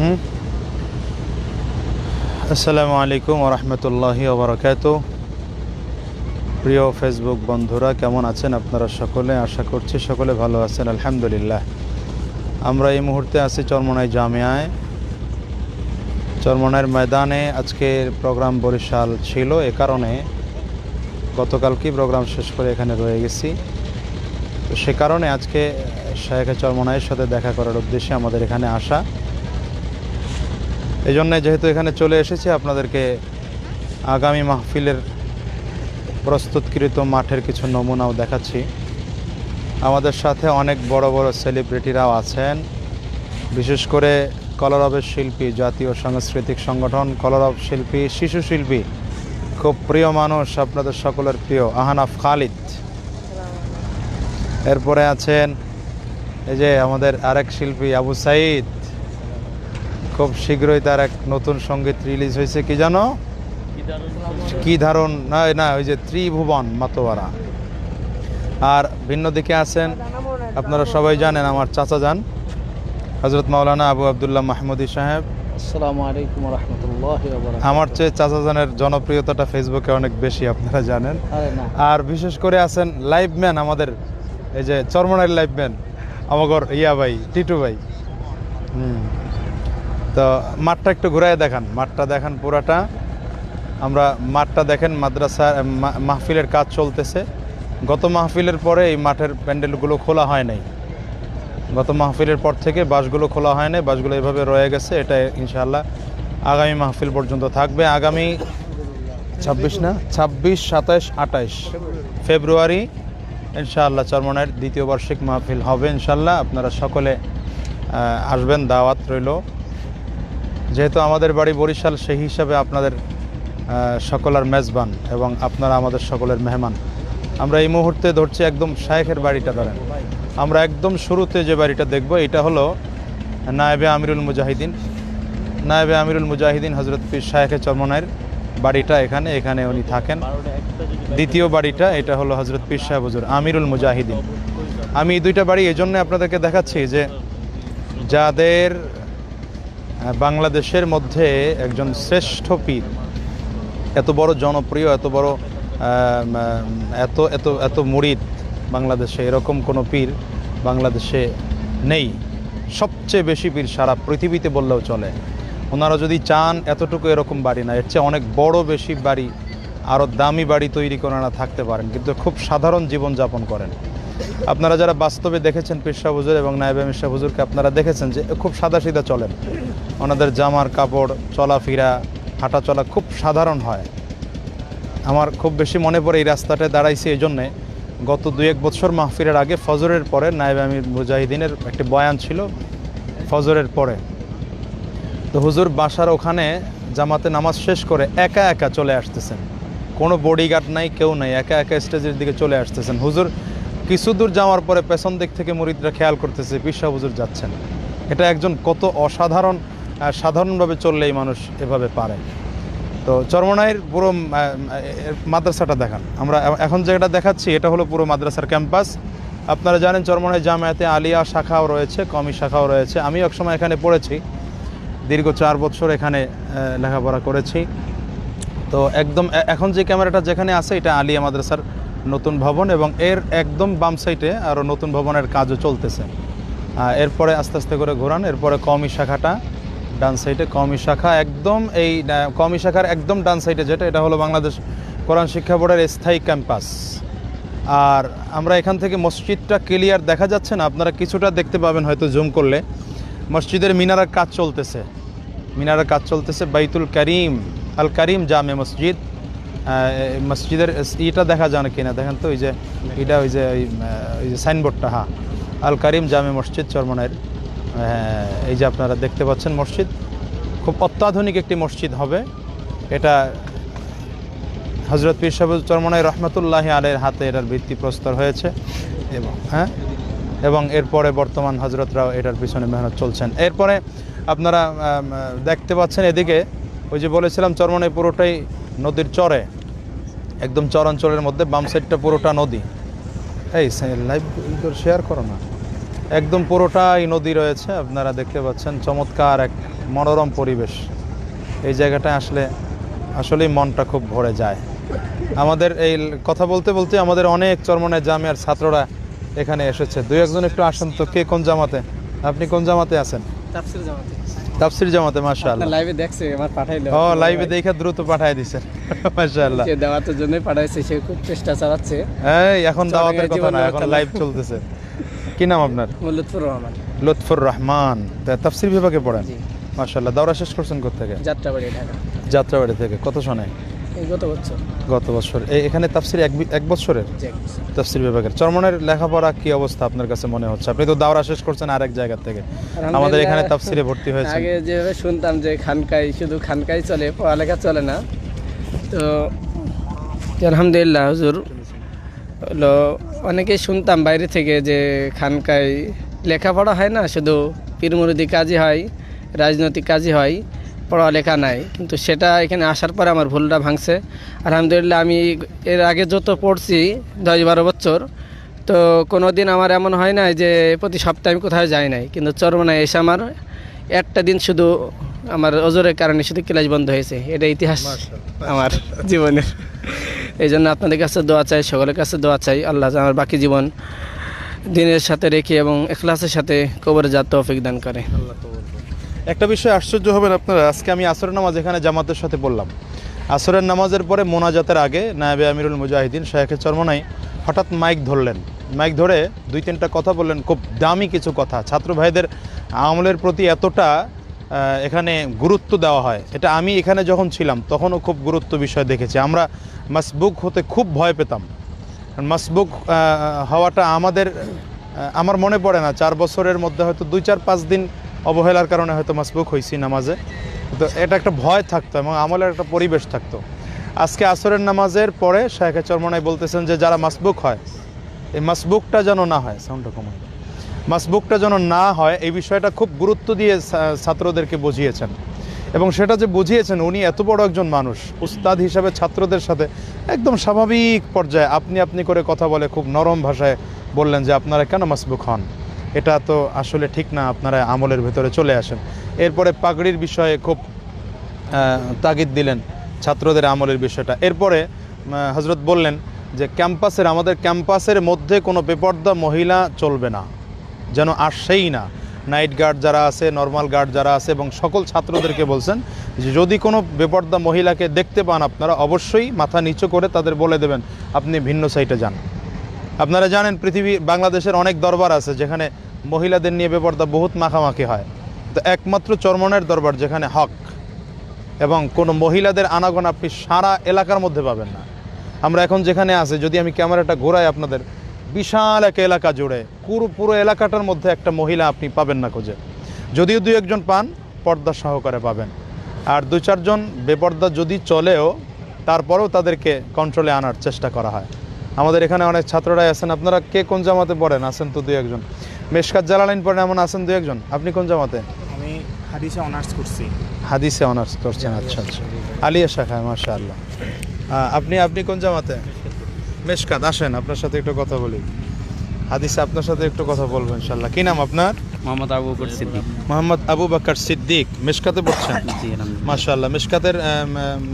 হুম? আসসালামু আলাইকুম ওরহমতুল্লাহি ওবরাকাত প্রিয় ফেসবুক বন্ধুরা, কেমন আছেন আপনারা সকলে? আশা করছি সকলে ভালো আছেন, আলহামদুলিল্লাহ। আমরা এই মুহূর্তে আছি চরমনাই জামিয়ায়। চরমনাইয়ের ময়দানে আজকের প্রোগ্রাম বরিশাল ছিল, এ কারণে গতকালকেই প্রোগ্রাম শেষ করে এখানে রয়ে গেছি। তো সে কারণে আজকে শায়েখে চরমনাইয়ের সাথে দেখা করার উদ্দেশ্যে আমাদের এখানে আসা। এই জন্যে যেহেতু এখানে চলে এসেছি, আপনাদেরকে আগামী মাহফিলের প্রস্তুতকৃত মাঠের কিছু নমুনাও দেখাচ্ছি। আমাদের সাথে অনেক বড় বড় সেলিব্রিটিরাও আছেন। বিশেষ করে কলরবের শিল্পী, জাতীয় সাংস্কৃতিক সংগঠন কলরব শিল্পী, শিশু শিল্পী, খুব প্রিয় মানুষ আপনাদের সকলের প্রিয়, আহানাফ খালিদ। এরপরে আছেন এই যে আমাদের আরেক শিল্পী, আবু সাইদ। খুব শীঘ্রই তার এক নতুন সংগীত রিলিজ হয়েছে কি জানো? কি ধারণ? না না ওই যে ত্রিভুবন মাতোয়ারা। আর ভিন্ন দিকে আছেন আপনারা সবাই জানেন আমার চাচা যান হজরত মাওলানা আবু আবদুল্লাহ মাহমুদি সাহেব। আমার চেয়ে চাচা জানের জনপ্রিয়তাটা ফেসবুকে অনেক বেশি আপনারা জানেন। আর বিশেষ করে আছেন লাইভ ম্যান আমাদের এই যে চরমনার লাইভ ম্যান আমাগর ইয়া ভাই টিটু ভাই। হুম। তো মাঠটা একটু ঘুরায় দেখান, মাঠটা দেখান পুরাটা। আমরা মাঠটা দেখেন, মাদ্রাসা মাহফিলের কাজ চলতেছে। গত মাহফিলের পরে এই মাঠের প্যান্ডেলগুলো খোলা হয় নাই। গত মাহফিলের পর থেকে বাসগুলো খোলা হয় নাই, বাসগুলো এভাবে রয়ে গেছে, এটা ইনশাআল্লাহ আগামী মাহফিল পর্যন্ত থাকবে। আগামী ছাব্বিশ না? ছাব্বিশ সাতাশ আঠাইশ ফেব্রুয়ারি ইনশাআল্লাহ চরমনের দ্বিতীয় বার্ষিক মাহফিল হবে ইনশাআল্লাহ। আপনারা সকলে আসবেন, দাওয়াত রইল। যেহেতু আমাদের বাড়ি বরিশাল, সেই হিসাবে আপনাদের সকলের মেজবান এবং আপনারা আমাদের সকলের মেহমান। আমরা এই মুহূর্তে ধরছি একদম শায়েখের বাড়িটা, ধরেন। আমরা একদম শুরুতে যে বাড়িটা দেখব, এটা হলো নায়েবে আমিরুল মুজাহিদিন। নায়েবে আমিরুল মুজাহিদিন হজরত পীর শায়েখে চরমনায়ের বাড়িটা এখানে এখানে উনি থাকেন। দ্বিতীয় বাড়িটা, এটা হলো হজরত পীর সাহেব হুজুর আমিরুল মুজাহিদিন। আমি এই দুইটা বাড়ি এই জন্য আপনাদেরকে দেখাচ্ছি যে যাদের বাংলাদেশের মধ্যে একজন শ্রেষ্ঠ পীর। এত বড় জনপ্রিয়, এত বড় এত এত এত মুরিদ বাংলাদেশে, এরকম কোনো পীর বাংলাদেশে নেই। সবচেয়ে বেশি পীর সারা পৃথিবীতে বললেও চলে। ওনারা যদি চান এতটুকু এরকম বাড়ি না, এর চেয়ে অনেক বড় বেশি বাড়ি আরও দামি বাড়ি তৈরি করে না থাকতে পারেন, কিন্তু খুব সাধারণ জীবনযাপন করেন। আপনারা যারা বাস্তবে দেখেছেন পিরসা হুজুর এবং নায়েবে মির্সা হুজুরকে আপনারা দেখেছেন যে খুব সাদা সাদাসিধা চলেন। ওনাদের জামার কাপড়, চলাফেরা হাঁটা চলা খুব সাধারণ হয়। আমার খুব বেশি মনে পড়ে এই রাস্তাটায় দাঁড়াইছি এই জন্যে। গত দুই এক বছর মাহফিরের আগে ফজরের পরে নায়েব আমির মুজাহিদিনের একটি বয়ান ছিল, ফজরের পরে। তো হুজুর বাসার ওখানে জামাতে নামাজ শেষ করে একা একা চলে আসতেছেন। কোনো বডিগার্ড নাই, কেউ নাই, একা একা স্টেজের দিকে চলে আসতেছেন। হুজুর কিছু দূর যাওয়ার পরে পেছন দিক থেকে মুরিদরা খেয়াল করতেছে পিসা হুজুর যাচ্ছেন। এটা একজন কত অসাধারণ সাধারণভাবে চললে এই মানুষ এভাবে পারে। তো চরমনাইয়ের পুরো মাদ্রাসাটা দেখান। আমরা এখন যেটা দেখাচ্ছি, এটা হলো পুরো মাদ্রাসার ক্যাম্পাস। আপনারা জানেন চরমনাই জামায়াতে আলিয়া শাখাও রয়েছে, কমি শাখাও রয়েছে। আমি একসময় এখানে পড়েছি, দীর্ঘ চার বছর এখানে লেখাপড়া করেছি। তো একদম এখন যে ক্যামেরাটা যেখানে আছে, এটা আলিয়া মাদ্রাসার নতুন ভবন এবং এর একদম বাম সাইডে আরও নতুন ভবনের কাজও চলতেছে। এরপরে আস্তে আস্তে করে ঘোরান, এরপরে কমি শাখাটা ডান সাইডে। কমি শাখা একদম এই কমি শাখার একদম ডান সাইডে যেটা, এটা হলো বাংলাদেশ কোরআন শিক্ষা বোর্ডের স্থায়ী ক্যাম্পাস। আর আমরা এখান থেকে মসজিদটা ক্লিয়ার দেখা যাচ্ছে না, আপনারা কিছুটা দেখতে পাবেন হয়তো জুম করলে। মসজিদের মিনারার কাজ চলতেছে। মিনারের কাজ চলতেছে বাইতুল করিম, আল করিম জামে মসজিদ। মসজিদের ইটা দেখা যায় না? কিনা দেখেন তো ওই যে এটা ওই যে ওই, যে সাইনবোর্ডটা হ্যাঁ। আল করিম জামে মসজিদ চরমনের এই যে আপনারা দেখতে পাচ্ছেন মসজিদ। খুব অত্যাধুনিক একটি মসজিদ হবে। এটা হজরত পীর সাহুল চরমনাই রহমতুল্লাহ আলের হাতে এটার ভিত্তিপ্রস্তর হয়েছে। এবং হ্যাঁ? এবং এরপরে বর্তমান হজরতরাও এটার পিছনে মেহনত চলছেন। এরপরে আপনারা দেখতে পাচ্ছেন এদিকে ওই যে বলেছিলাম চরমনাই পুরোটাই নদীর চরে, একদম চরাঞ্চলের মধ্যে, বাম সাইডটা পুরোটা নদী। এই লাইভ শেয়ার করো না। একদম পুরোটাই নদী রয়েছে, আপনারা দেখতে পাচ্ছেন, চমৎকার এক মনোরম পরিবেশ। এই জায়গাটায় আসলে, আসলেই মনটা খুব ভরে যায়। আমাদের এই কথা বলতে বলতে আমাদের অনেক চরমনের জামিয়ার ছাত্ররা এখানে এসেছে। দুই একজন একটু আসেন তো, কে কোন জামাতে? আপনি কোন জামাতে আছেন? তাফসির জামাতে মাশাআল্লাহ। লাইভে দেখছে আমার পাঠাইলো। ও লাইভে দেখে দ্রুত পাঠায় দিছেন মাশাআল্লাহ। সে জন্য পাঠাইছে সে খুব চেষ্টা চালাচ্ছে। এই এখন দাওয়াতের কথা না এখন লাইভ চলতেছে। কি নাম আপনার? লুৎফুর রহমান। লুৎফুর রহমান। তাফসির বিভাগে পড়েন? জি। মাশাআল্লাহ। দাওরা শেষ করছেন থেকে যাত্রাবাড়ি ঢাকা। যাত্রাবাড়ি থেকে। কত শোনে এই গত বছর। গত বছর। এখানে তাফসির এক এক বছরের? তাফসির বিভাগের। চরমনের লেখাপড়া কি অবস্থা আপনার কাছে মনে হচ্ছে? আপনি তো দাওরা শেষ করছেন আরেক জায়গা থেকে। আমাদের এখানে তাফসিরে ভর্তি হয়েছে আগে যেভাবে শুনতাম যে খানকাই শুধু খানকাই চলে পড়ালেখা চলে না। তো তো আলহামদুলিল্লাহ হুজুর। হলো অনেকেই শুনতাম বাইরে থেকে যে খানকায় লেখাপড়া হয় না শুধু পীরমুরুদি কাজই হয় রাজনৈতিক কাজই হয়। পড়ালেখা নাই কিন্তু সেটা এখানে আসার পরে আমার ভুলটা ভাঙছে। আলহামদুলিল্লাহ আমি এর আগে যত পড়ছি দশ বারো বছর তো কোনো দিন আমার এমন হয় না যে প্রতি সপ্তাহে আমি কোথাও যাই নাই। কিন্তু চরমনায় এসে আমার একটা দিন শুধু আমার ওজোরের কারণে শুধু ক্লাস বন্ধ হয়েছে। এটা ইতিহাস আমার জীবনের। এই জন্য আপনাদের কাছে দোয়া চাই সকলের কাছে দোয়া চাই। আল্লাহ আমার বাকি জীবন দিনের সাথে রেখে এবং এখলাসের সাথে কবর যা তৌফিক দান করে। একটা বিষয় আশ্চর্য হবেন আপনারা, আজকে আমি আসরের নামাজ এখানে জামাতের সাথে বললাম আসরের নামাজের পরে মোনাজাতের আগে নায়াবে আমিরুল মুজাহিদিন শাহেখে চরমনাই হঠাৎ মাইক ধরলেন। মাইক ধরে দুই তিনটা কথা বললেন, খুব দামি কিছু কথা। ছাত্র ভাইদের আমলের প্রতি এতটা এখানে গুরুত্ব দেওয়া হয়। এটা আমি এখানে যখন ছিলাম, তখনও খুব গুরুত্ব বিষয় দেখেছি। আমরা মাসবুক হতে খুব ভয় পেতাম। মাসবুক হওয়াটা আমাদের আমার মনে পড়ে না। চার বছরের মধ্যে হয়তো দুই চার পাঁচ দিন অবহেলার কারণে হয়তো মাসবুক হয়েছি নামাজে। তো এটা একটা ভয় থাকতো এবং আমলের একটা পরিবেশ থাকতো। আজকে আসরের নামাজের পরে শাহেখে চরমনাই বলতেছেন যে, যারা মাসবুক হয়, এই মাসবুকটা যেন না হয়। সাউন্ডটা কমাই মাসবুকটা যেন না হয়, এই বিষয়টা খুব গুরুত্ব দিয়ে ছাত্রদেরকে বুঝিয়েছেন। এবং সেটা যে বুঝিয়েছেন, উনি এত বড় একজন মানুষ, উস্তাদ হিসাবে ছাত্রদের সাথে একদম স্বাভাবিক পর্যায়ে আপনি আপনি করে কথা বলে খুব নরম ভাষায় বললেন যে, আপনারা কেন মাসবুক হন? এটা তো আসলে ঠিক না, আপনারা আমলের ভেতরে চলে আসেন। এরপরে পাগড়ির বিষয়ে খুব তাগিদ দিলেন ছাত্রদের আমলের বিষয়টা। এরপরে হজরত বললেন যে, ক্যাম্পাসের, আমাদের ক্যাম্পাসের মধ্যে কোনো বেপর্দা মহিলা চলবে না, যেন আসছেই না। নাইট গার্ড যারা আছে, নর্মাল গার্ড যারা আছে এবং সকল ছাত্রদেরকে বলছেন যে, যদি কোনো বেপর্দা মহিলাকে দেখতে পান আপনারা, অবশ্যই মাথা নিচু করে তাদের বলে দেবেন, আপনি ভিন্ন সাইটে যান। আপনারা জানেন পৃথিবী, বাংলাদেশের অনেক দরবার আছে যেখানে মহিলাদের নিয়ে বেপর্দা বহুত মাখামাখি হয়। তো একমাত্র চরমনের দরবার যেখানে হক এবং কোনো মহিলাদের আনাগোনা আপনি সারা এলাকার মধ্যে পাবেন না। আমরা এখন যেখানে আছি, যদি আমি ক্যামেরাটা ঘোরাই আপনাদের, বিশাল এক এলাকা জুড়ে, পুরো পুরো এলাকাটার মধ্যে একটা মহিলা আপনি পাবেন না খুঁজে। যদিও দুই একজন পান, পর্দা সহকারে পাবেন। আর দু চারজন বেপর্দা যদি চলেও, তারপরেও তাদেরকে কন্ট্রোলে আনার চেষ্টা করা হয়। আমাদের এখানে অনেক ছাত্ররাই আছেন। আপনারা কে কোন জামাতে পড়েন? আছেন তো দুই একজন। মেশকাত জালালাইন পড়েন এমন আছেন দুই একজন? আপনি কোন জামাতে? আমি হাদিসে অনার্স করছি। হাদিসে অনার্স করছেন আচ্ছা আচ্ছা। আলিয়া শাখায় মাশা আল্লাহ আপনি আপনি কোন জামাতে? মেশকাত আসেন আপনার সাথে একটু কথা বলি। হাদিসে আপনার সাথে একটু কথা বলব ইনশাল্লাহ কি নাম আপনার? মোহাম্মদ আবু বকর সিদ্দিক। মোহাম্মদ আবু বাক্কার সিদ্দিক। মেশকাতে পড়ছেন? জি মাশা আল্লাহ মেশকাতের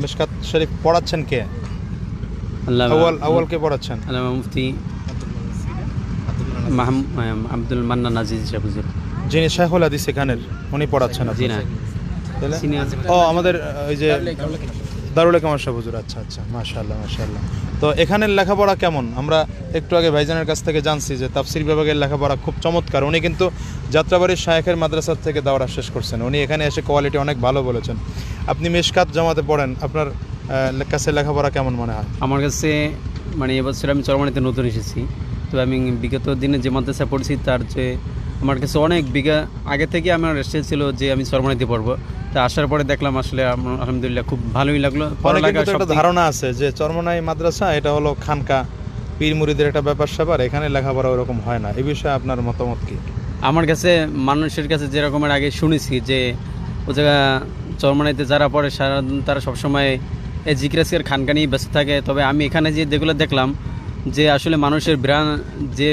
মেশকাত শরীফ পড়াচ্ছেন কে? আউয়াল আউয়ালকে পড়াচ্ছেন। আল্লামা মুফতি আব্দুল মান্নান আজিজ সাহেব যিনি হাদিস এখানের উনি পড়াচ্ছেন জি না। ও আমাদের ওই যে দারুল কামার সাহেব হুজুর আচ্ছা আচ্ছা মাশাআল্লাহ মাশাআল্লাহ। তো এখানের লেখাপড়া কেমন? আমরা একটু আগে ভাইজানের কাছ থেকে জানছি যে তাফসির বিভাগের লেখাপড়া খুব চমৎকার। উনি কিন্তু যাত্রাবাড়ির শায়েখের মাদ্রাসার থেকে দাওরা শেষ করছেন। উনি এখানে এসে কোয়ালিটি অনেক ভালো বলেছেন। আপনি মেশকাত জামাতে পড়েন আপনার কাছে লেখাপড়া কেমন মনে হয়? আমার কাছে মানে এবছর আমি চরমানিতে নতুন এসেছি। তো আমি বিগত দিনে যে মাদ্রাসা পড়ছি তার যে আমার কাছে অনেক বিঘা আগে থেকে আমার এসে ছিল যে আমি চরমানিতে পড়ব। তা আসার পরে দেখলাম আসলে আলহামদুলিল্লাহ খুব ভালোই লাগল। একটা ধারণা আছে যে চরমনাই মাদ্রাসা এটা হলো খানকা পীর মুরিদের একটা ব্যাপার স্যাপার এখানে লেখাপড়া ওরকম হয় না। এই বিষয়ে আপনার মতামত কি? আমার কাছে মানুষের কাছে যেরকমের আগে শুনেছি যে ও জায়গা চরমানিতে যারা পড়ে সারা তারা সবসময় এই জিজ্ঞাসের খানকানি ব্যস্ত থাকে। তবে আমি এখানে যে যেগুলো দেখলাম যে আসলে মানুষের বিরান যে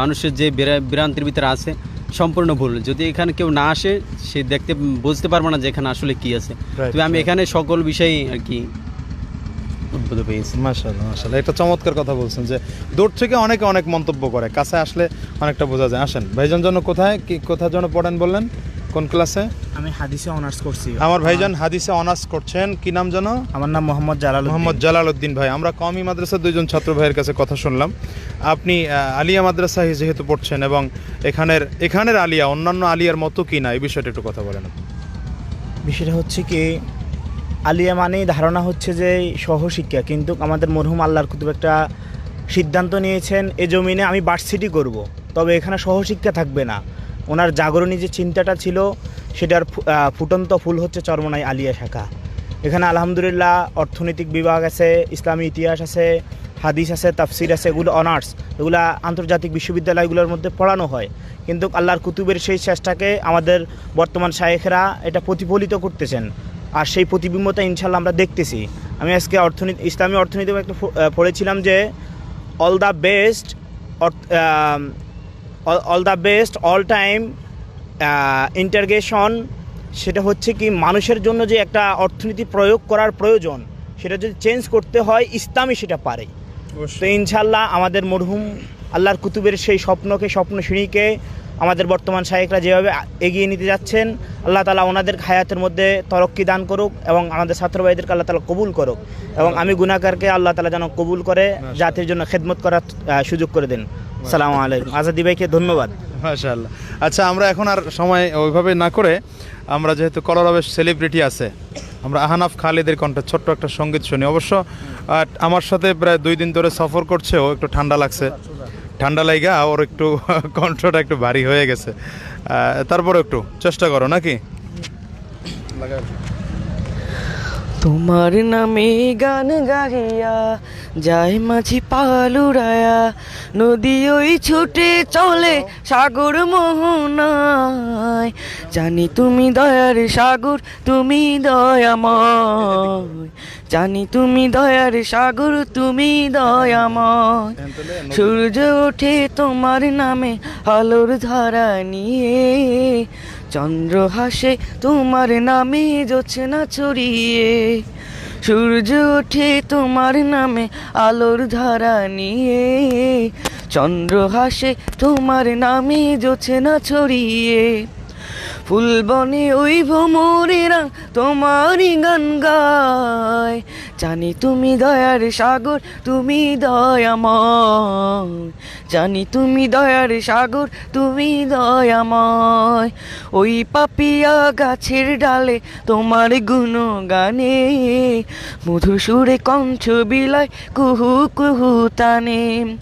মানুষের যে বিরান্তির ভিতরে আছে সম্পূর্ণ ভুল। যদি এখানে কেউ না আসে সে দেখতে বুঝতে পারবে না যে এখানে আসলে কি আছে। তবে আমি এখানে সকল বিষয়ে আর কি পেয়েছি এটা চমৎকার কথা বলছেন যে দূর থেকে অনেকে অনেক মন্তব্য করে। কাছে আসলে অনেকটা বোঝা যায়। আসেন ভাইজান জন্য কোথায় কি কোথার জন্য পড়েন বললেন? কোন ক্লাসে? আমি হাদিসে অনার্স করছি। আমার ভাইজান হাদিসে অনার্স করছেন। কি নাম জানো আমার নাম মোহাম্মদ জালাল মোহাম্মদ জালাল উদ্দিন ভাই আমরা কমি মাদ্রাসার দুইজন ছাত্র ভাইয়ের কাছে কথা শুনলাম। আপনি আলিয়া মাদ্রাসায় যেহেতু পড়ছেন এবং এখানের এখানের আলিয়া অন্যান্য আলিয়ার মতো কি না? এই বিষয়টা একটু কথা বলেন বিষয়টা হচ্ছে কি আলিয়া মানেই ধারণা হচ্ছে যে সহশিক্ষা কিন্তু আমাদের মরহুম আল্লাহর কুতুব একটা সিদ্ধান্ত নিয়েছেন এ জমিনে আমি ভার্সিটি করব। তবে এখানে সহশিক্ষা থাকবে না। ওনার জাগরণী যে চিন্তাটা ছিল, সেটার ফুটন্ত ফুল হচ্ছে চরমনাই আলিয়া শাখা। এখানে আলহামদুলিল্লাহ অর্থনৈতিক বিভাগ আছে, ইসলামী ইতিহাস আছে, হাদিস আছে, তাফসির আছে, এগুলো অনার্স। এগুলো আন্তর্জাতিক বিশ্ববিদ্যালয়গুলোর মধ্যে পড়ানো হয়। কিন্তু আল্লাহর কুতুবের সেই চেষ্টাকে আমাদের বর্তমান শায়েখেরা এটা প্রতিফলিত করতেছেন। আর সেই প্রতিবিম্বতা ইনশাল্লাহ আমরা দেখতেছি। আমি আজকে অর্থনীতি, ইসলামী অর্থনীতি একটা পড়েছিলাম যে all the best all the best all time interrogation সেটা হচ্ছে কি মানুষের জন্য যে একটা অর্থনীতি প্রয়োগ করার প্রয়োজন সেটা যদি চেঞ্জ করতে হয় ইসলামই সেটা পারে। তো ইনশাল্লাহ আমাদের মরহুম আল্লাহর কুতুবের সেই স্বপ্নকে স্বপ্ন সিঁড়িকে আমাদের বর্তমান শায়েকরা যেভাবে এগিয়ে নিতে যাচ্ছেন আল্লাহ তালা ওনাদের হায়াতের মধ্যে তরক্কি দান করুক এবং আমাদের ছাত্র ভাইদেরকে আল্লাহ তালা কবুল করুক এবং আমি গুনাকারকে আল্লাহ তালা যেন কবুল করে জাতির জন্য খেদমত করার সুযোগ করে দেন। সালামু আলাইকুম। আজাদি ভাইকে ধন্যবাদ। মাশাআল্লাহ। আচ্ছা আমরা এখন আর সময় ওইভাবে না করে আমরা যেহেতু কলরবের সেলিব্রিটি আছে আমরা আহানাফ খালিদের কণ্ঠে ছোট্ট একটা সংগীত শুনি। অবশ্য আমার সাথে প্রায় দুই দিন ধরে সফর করছে ও একটু ঠান্ডা লাগছে। ঠান্ডা লাইগা ওর একটু কণ্ঠটা একটু ভারী হয়ে গেছে। তারপরে একটু চেষ্টা করো নাকি? তোমার নামে গান গাহিয়া যায় মাঝি পালুরায়া নদী ওই ছুটে চলে সাগর মোহনায়। জানি তুমি দয়ার সাগর, তুমি দয়াময়। জানি তুমি দয়ার সাগর, তুমি দয়াময়। সূর্য ওঠে তোমার নামে, আলোর ধারা নিয়ে। চন্দ্র হাসে, তোমার নামে জোছনা ছড়িয়ে, সূর্য ওঠে তোমার নামে আলোর ধারা নিয়ে। চন্দ্র হাসে, তোমার নামে জোছনা ছড়িয়ে। ফুল বনে ওই ভ্রমরেরা তোমারই গান গায়। জানি তুমি দয়ার সাগর, তুমি দয়াময়। জানি তুমি দয়ার সাগর, তুমি দয়াময়। ওই পাপিয়া গাছের ডালে তোমার গুণ গানে মধুর সুরে কণ্ঠ বিলায় কুহু কুহু তানে।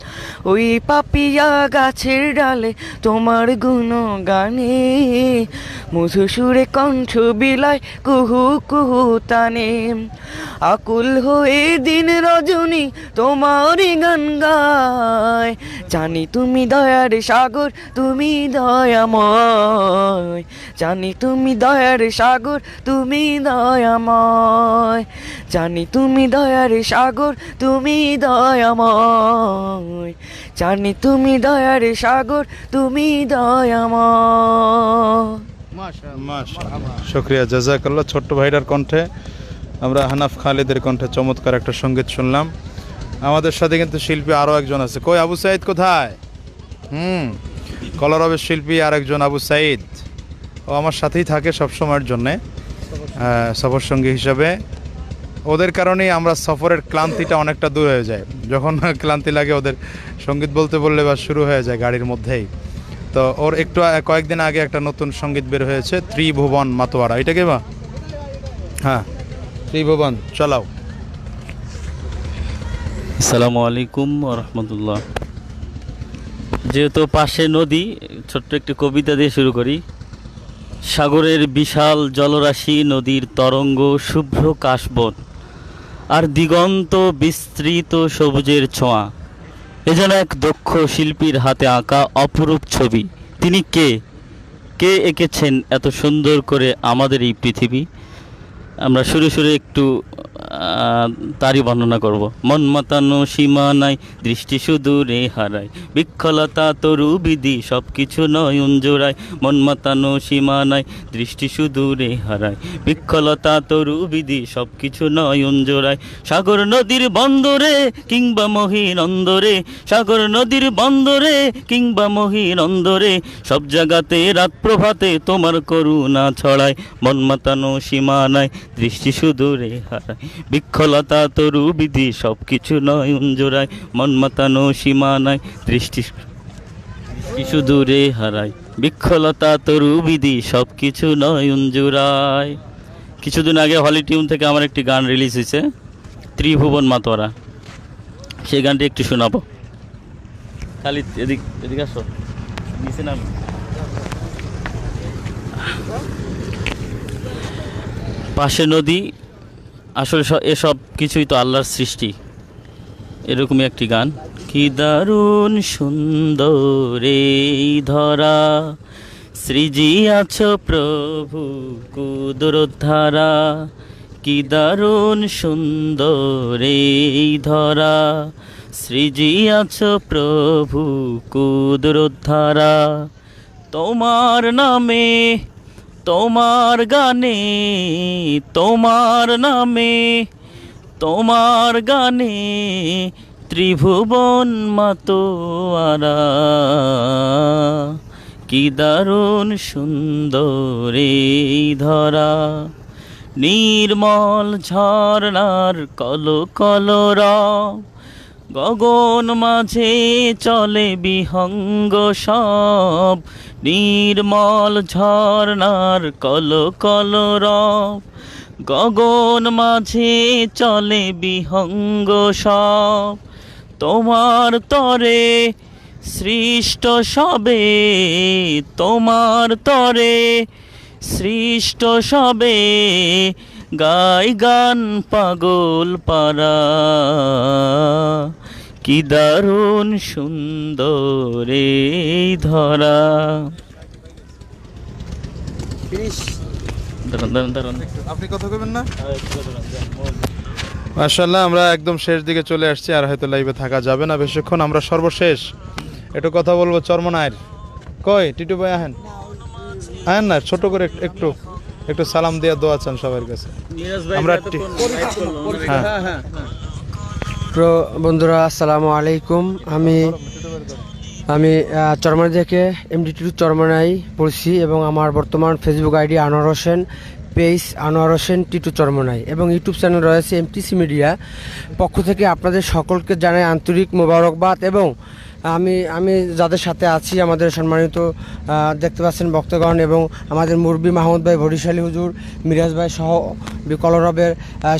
ওই পাপিয়া গাছের ডালে তোমার গুণ গানে মধু সুরে কণ্ঠ বিলায় কুহু কুহু টানে আকুল হয়ে দিন রজনী তোমারই গান গায়। জানি তুমি দয়ার সাগর, তুমি দয়াময়। জানি তুমি দয়ার সাগর, তুমি দয়াময়। জানি তুমি দয়ার সাগর, তুমি দয়াময়। জানি তুমি দয়ার সাগর, তুমি দয়াময়। শুক্রিয়া জাজাকাল্লাহ। ছোট্ট ভাইটার কণ্ঠে আমরা হানাফ খালিদের কণ্ঠে চমৎকার একটা সংগীত শুনলাম। আমাদের সাথে কিন্তু শিল্পী আরও একজন আছে। কই আবু সাইদ কোথায়? হুম কলরবের শিল্পী আর একজন আবু সাইদ। ও আমার সাথেই থাকে সব সময়ের জন্যে সফর সঙ্গী হিসাবে। ওদের কারণেই আমরা সফরের ক্লান্তিটা অনেকটা দূর হয়ে যায়। যখন ক্লান্তি লাগে ওদের সংগীত বলতে বললে বা শুরু হয়ে যায় গাড়ির মধ্যেই। তো ওর একটু কয়েকদিন আগে একটা নতুন সংগীত বের হয়েছে, ত্রিভুবন মাতোয়ারা। এটা কে বা হ্যাঁ ত্রিভুবন, চালাও। আসসালামু আলাইকুম রহমতুল্লাহ। যেহেতু পাশে নদী, ছোট্ট একটি কবিতা দিয়ে শুরু করি। সাগরের বিশাল জলরাশি, নদীর তরঙ্গ, শুভ্র কাশবন, আর দিগন্ত বিস্তৃত সবুজের ছোঁয়া। এ যেন এক দক্ষ শিল্পীর হাতে আঁকা অপরূপ ছবি। তিনি কে? কে এঁকেছেন এত সুন্দর করে আমাদের এই পৃথিবী? আমরা শুরু শুরু একটু তারই বর্ণনা করব। মন মাতানো সীমা নাই, দৃষ্টি সুদূরে হারায়। বিক্ষলতা তরু বিধি সব কিছু নয়ন জোড়ায় মন মাতানো সীমা নাই, দৃষ্টি সুদূরে হারায়। বিক্ষলতা তরু বিধি সব কিছু নয়ন জোড়ায় সাগর নদীর বন্দরে কিংবা মহির অন্দরে। সাগর নদীর বন্দরে কিংবা মহির অন্দরে। সব জায়গাতে রাত প্রভাতে তোমার করুণা ছড়ায়। মন মাতানো সীমা নাই, দৃষ্টি সুদূরে হারায়। বিক্ষলতা তরু বিধি সব কিছু নয় জোড়ায় মন মাতানো সীমা নাই দৃষ্টি কিছু দূরে হারায়। বিক্ষলতা তরু বিধি সব কিছু নয়ন জোড়ায় কিছুদিন আগে হলি টিউন থেকে আমার একটি গান রিলিজ হয়েছে, ত্রিভুবন মাতোয়ারা। সেই গানটি একটু শোনাবো। খালি এদিক এদিক আসো। নিচে নামো। পাশে নদী আসলে এসব কিছুই তো আল্লাহর সৃষ্টি। এরকমই একটি গান। কি দারুণ সুন্দর এই ধরা। সৃজিয়াছ প্রভু কুদরধারা কি দারুণ সুন্দর এই ধরা। সৃজিয়াছ প্রভু কুদরধারা তোমার নামে তোমার গানে, তোমার নামে, তোমার গানে ত্রিভুবন মাতোয়ারা। কি দারুণ সুন্দর ধরা, নির্মল ঝর্ণার কল কলরা গগন মাঝে চলে বিহঙ্গ সব নির্মল ঝর্ণার কল কল রব, গগন মাঝে চলে বিহঙ্গ সব। তোমার তরে সৃষ্ট সবে, তোমার তরে সৃষ্ট সবে, গাই গান পাগল পারা কি দারুণ সুন্দর এই ধরা। আপনি কথা কইবেন না? মাশাল্লাহ আমরা একদম শেষ দিকে চলে আসছি আর হয়তো লাইভে থাকা যাবে না বেশিক্ষণ আমরা সর্বশেষ একটু কথা বলব চর্মনায়ের কই টিটু ভাই আহেন? আহেন না ছোট করে একটু- একটু সালাম দিয়া দোয়া চান সবার কাছে। আমরা টি- হ্যাঁ। বন্ধুরা, আসসালামু আলাইকুম। আমি আমি চরমানি থেকে এমডি টু চরমানাই পড়ছি এবং আমার বর্তমান Facebook ID Anwar Hossain page Anwar Hossain Titu Charmonai এবং ইউটিউব চ্যানেল রয়েছে এমটিসি মিডিয়া পক্ষ থেকে আপনাদের সকলকে জানাই আন্তরিক মোবারকবাদ এবং আমি আমি যাদের সাথে আছি আমাদের সম্মানিত দেখতে পাচ্ছেন ভক্তগণ এবং আমাদের মুরবি মাহমুদ ভাই ভরিশালী হুজুর মিরাজ ভাই সহ বিকলরবের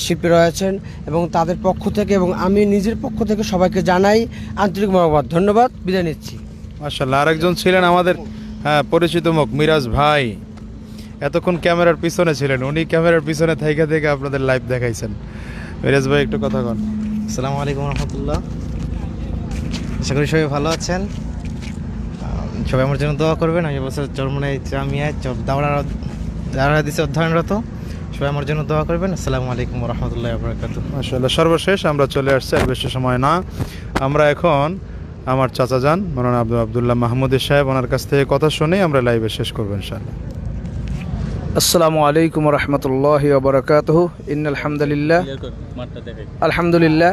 শিল্পী রয়েছেন এবং তাদের পক্ষ থেকে এবং আমি নিজের পক্ষ থেকে সবাইকে জানাই আন্তরিক মোবারকবাদ ধন্যবাদ বিদায় নিচ্ছি। মাশাল্লাহ আরেকজন ছিলেন আমাদের হ্যাঁ পরিচিত মুখ মিরাজ ভাই। এতক্ষণ ক্যামেরার পিছনে ছিলেন উনি ক্যামেরার পিছনে থেকে থেকে আপনাদের লাইভ দেখাইছেন। মিরাজ ভাই একটু কথা কন আসসালামু আলাইকুম রহমতুল্লাহ। আশা করি সবাই ভালো আছেন। সবাই আমার জন্য দোয়া করবেন। আমি বছর চরমনাই জামিয়ায় দাওড়া দাওড়া দিছে অধ্যয়নরত। সবাই আমার জন্য দোয়া করবেন। আসসালামু আলাইকুম রহমতুল্লাহ বরকাত মাশাল্লাহ সর্বশেষ আমরা চলে আসছি আর বেশি সময় না। আমরা এখন আমার চাচা যান মৌলানা আব্দুল আবদুল্লাহ মাহমুদ সাহেব ওনার কাছ থেকে কথা শুনেই আমরা লাইভে শেষ করব ইনশাআল্লাহ। আসসালামু আলাইকুম রহমতুল্লাহ বরকাত ইন আলহামদুলিল্লাহ আলহামদুলিল্লাহ।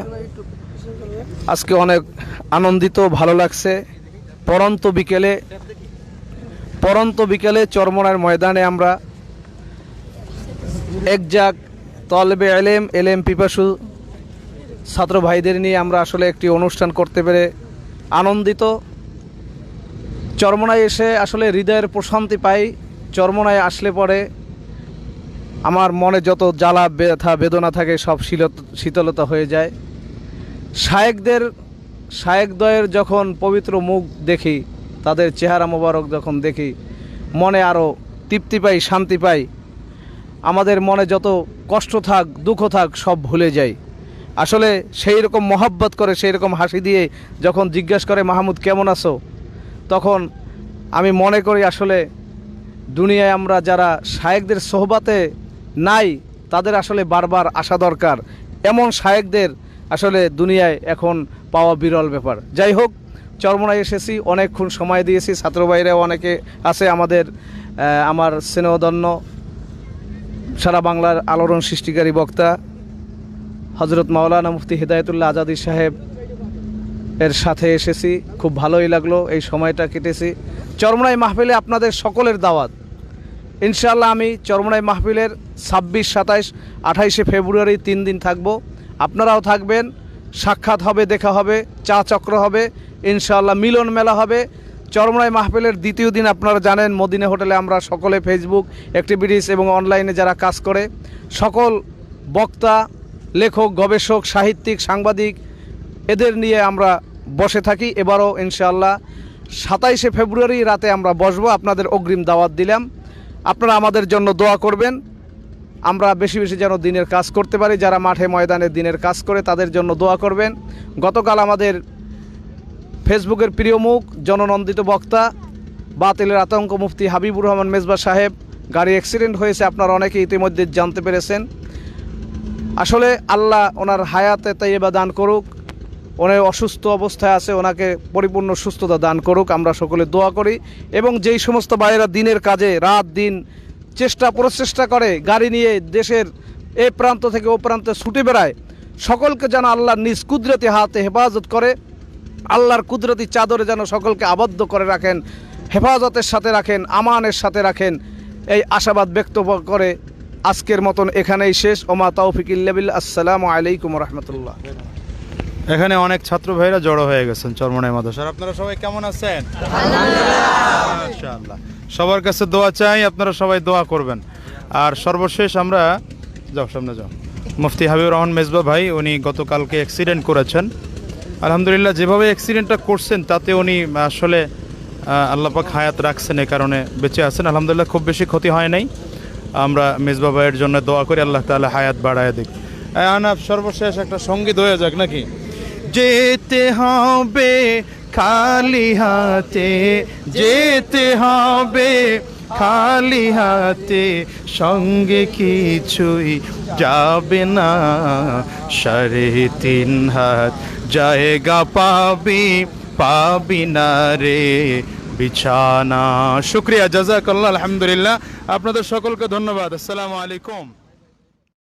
আজকে অনেক আনন্দিত, ভালো লাগছে। পরন্ত বিকেলে পরন্ত বিকেলে চরমনার ময়দানে আমরা এক জাগ তলবে এলেম এলেম পিপাসু ছাত্র ভাইদের নিয়ে আমরা আসলে একটি অনুষ্ঠান করতে পেরে আনন্দিত। চরমনায় এসে আসলে হৃদয়ের প্রশান্তি পাই। চরমনায় আসলে পরে আমার মনে যত জ্বালা, ব্যথা, বেদনা থাকে সব শীতলতা হয়ে যায়। শায়েকদের শায়েকদয়ের যখন পবিত্র মুখ দেখি, তাদের চেহারা মোবারক যখন দেখি, মনে আরও তৃপ্তি পাই, শান্তি পাই। আমাদের মনে যত কষ্ট থাক, দুঃখ থাক, সব ভুলে যাই। আসলে সেই রকম মহাব্বত করে, সেই রকম হাসি দিয়ে যখন জিজ্ঞেস করে, মাহমুদ, কেমন আছো? তখন আমি মনে করি, আসলে দুনিয়ায় আমরা যারা শায়েকদের সোহবাতে নাই, তাদের আসলে বারবার আসা দরকার। এমন শায়েকদের আসলে দুনিয়ায় এখন পাওয়া বিরল ব্যাপার। যাই হোক, চরমনায় এসেছি, অনেকক্ষণ সময় দিয়েছি, ছাত্র ভাইরাও অনেকে আছে আমাদের আমার স্নেহদন্য সারা বাংলার আলোড়ন সৃষ্টিকারী বক্তা হজরত মাওলানা মুফতি হিদায়তুল্লাহ আজাদি সাহেব এর সাথে এসেছি। খুব ভালোই লাগল, এই সময়টা কেটেছি। চরমনাই মাহফিলে আপনাদের সকলের দাওয়াত। ইনশাল্লাহ আমি চরমনাই মাহফিলের ছাব্বিশ, সাতাইশ, আঠাইশে ফেব্রুয়ারি তিন দিন থাকব। আপনারাও থাকবেন। সাক্ষাৎ হবে, দেখা হবে, চা চক্র হবে, ইনশাআল্লাহ মিলন মেলা হবে। চরমনাই মাহফিলের দ্বিতীয় দিন আপনারা জানেন, মদিনা হোটেলে আমরা সকলে ফেসবুক অ্যাক্টিভিটিস এবং অনলাইনে যারা কাজ করে, সকল বক্তা, লেখক, গবেষক, সাহিত্যিক, সাংবাদিক, এদের নিয়ে আমরা বসে থাকি। এবারও ইনশাআল্লাহ সাতাইশে ফেব্রুয়ারি রাতে আমরা বসবো। আপনাদের অগ্রিম দাওয়াত দিলাম। আপনারা আমাদের জন্য দোয়া করবেন। আমরা বেশি বেশি যেন দিনের কাজ করতে পারি, যারা মাঠে ময়দানে দিনের কাজ করে তাদের জন্য দোয়া করবেন। গতকাল আমাদের ফেসবুকের প্রিয় মুখ, জননন্দিত বক্তা, বাতিলের আতঙ্ক মুফতি হাবিবুর রহমান মেজবা সাহেব, গাড়ি অ্যাক্সিডেন্ট হয়েছে আপনারা অনেকে ইতিমধ্যে জানতে পেরেছেন। আসলে আল্লাহ ওনার হায়াতে তাইবা দান করুক, ওনার অসুস্থ অবস্থায় আছে, ওনাকে পরিপূর্ণ সুস্থতা দান করুক, আমরা সকলে দোয়া করি। এবং যেই সমস্ত ভাইয়েরা দিনের কাজে রাত দিন চেষ্টা, প্রচেষ্টা করে গাড়ি নিয়ে দেশের এ প্রান্ত থেকে ও প্রান্তে ছুটে বেড়ায়। সকলকে যেন আল্লাহর নিজ কুদরতি হাতে হেফাজত করে, আল্লাহর কুদরতি চাদরে যেন সকলকে আবদ্ধ করে রাখেন, হেফাজতের সাথে রাখেন, আমানের সাথে রাখেন, এই আশাবাদ ব্যক্ত করে আজকের মতন এখানেই শেষ। ওমা তৌফিক ইল্লাবিল আসসালামু আলাইকুম রহমতুল্লাহ। এখানে অনেক ছাত্র ভাইরা জড়ো হয়ে গেছেন চরমনাই মাদ্রাসার। আপনারা সবাই কেমন আছেন? মাশাআল্লাহ। সবার কাছে দোয়া চাই আপনারা সবাই দোয়া করবেন। আর সর্বশেষ আমরা যাও সামনে যাও। মুফতি হাবিবুর রহমান মেজবা ভাই উনি গতকালকে অ্যাক্সিডেন্ট করেছেন। আলহামদুলিল্লাহ যেভাবে অ্যাক্সিডেন্টটা করছেন তাতে উনি আসলে আল্লাপাক হায়াত রাখছেন এ কারণে বেঁচে আছেন। আলহামদুলিল্লাহ খুব বেশি ক্ষতি হয় নাই। আমরা মেজবা ভাইয়ের জন্য দোয়া করি আল্লাহ তাআলা হায়াত বাড়ায় দিক। সর্বশেষ একটা সংগীত হয়ে যাক নাকি? যেতে হবে খালি হাতে, যেতে হবে খালি হাতে, সঙ্গে কিছুই যাবে না। সাড়ে তিন হাত জায়গা পাবি পাবি না রে, বিছানা। শুক্রিয়া, জাজাকাল্লাহ, আলহামদুলিল্লাহ। আপনাদের সকলকে ধন্যবাদ। আসসালামু আলাইকুম।